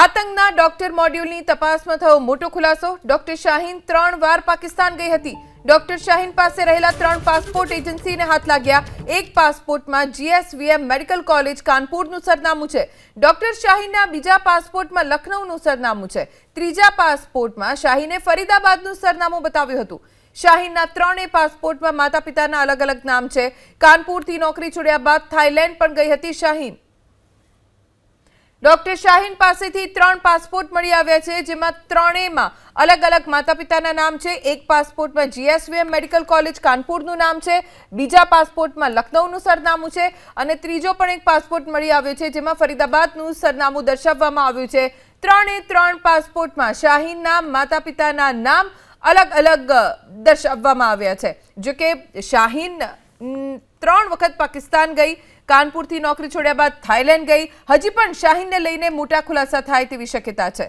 આતંકના doctor મોડ્યુલની તપાસમાં થયો મોટો ખુલાસો. ડોક્ટર શાહીન ત્રણ વાર પાકિસ્તાન ગઈ હતી. ડોક્ટર શાહીન પાસે રહેલા ત્રણ પાસપોર્ટ એજન્સીને હાથ લાગ્યા. એક પાસપોર્ટમાં જીએસવીએમ મેડિકલ કોલેજ કાનપુરનું સરનામું છે. ડોક્ટર શાહીનના બીજા પાસપોર્ટમાં લખનૌનું સરનામું છે. ત્રીજા પાસપોર્ટમાં શાહીને ફરીદાબાદનું સરનામું બતાવ્યું હતું. શાહીનના ત્રણેય પાસપોર્ટમાં માતા પિતાના અલગ અલગ નામ છે. કાનપુરથી નોકરી છોડ્યા બાદ થાઇલેન્ડ પણ ગઈ હતી શાહીન. ડોક્ટર શાહીન પાસેથી ત્રણ પાસપોર્ટ મળી આવ્યા છે, જેમાં ત્રણેયમાં અલગ અલગ માતા પિતાના નામ છે. એક પાસપોર્ટમાં જીએસવીએમ મેડિકલ કોલેજ કાનપુરનું નામ છે, બીજા પાસપોર્ટમાં લખનૌનું સરનામું છે અને ત્રીજો પણ એક પાસપોર્ટ મળી આવ્યો છે, જેમાં ફરીદાબાદનું સરનામું દર્શાવવામાં આવ્યું છે. ત્રણે ત્રણ પાસપોર્ટમાં શાહીનના માતા પિતાના નામ અલગ અલગ દર્શાવવામાં આવ્યા છે. જોકે શાહીન ત્રણ વખત પાકિસ્તાન ગઈ કાનપુરથી નોકરી છોડ્યા બાદ થાઇલેન્ડ ગઈ. હજી પણ શાહીનને લઈને મોટા ખુલાસા થાય તેવી શક્યતા છે.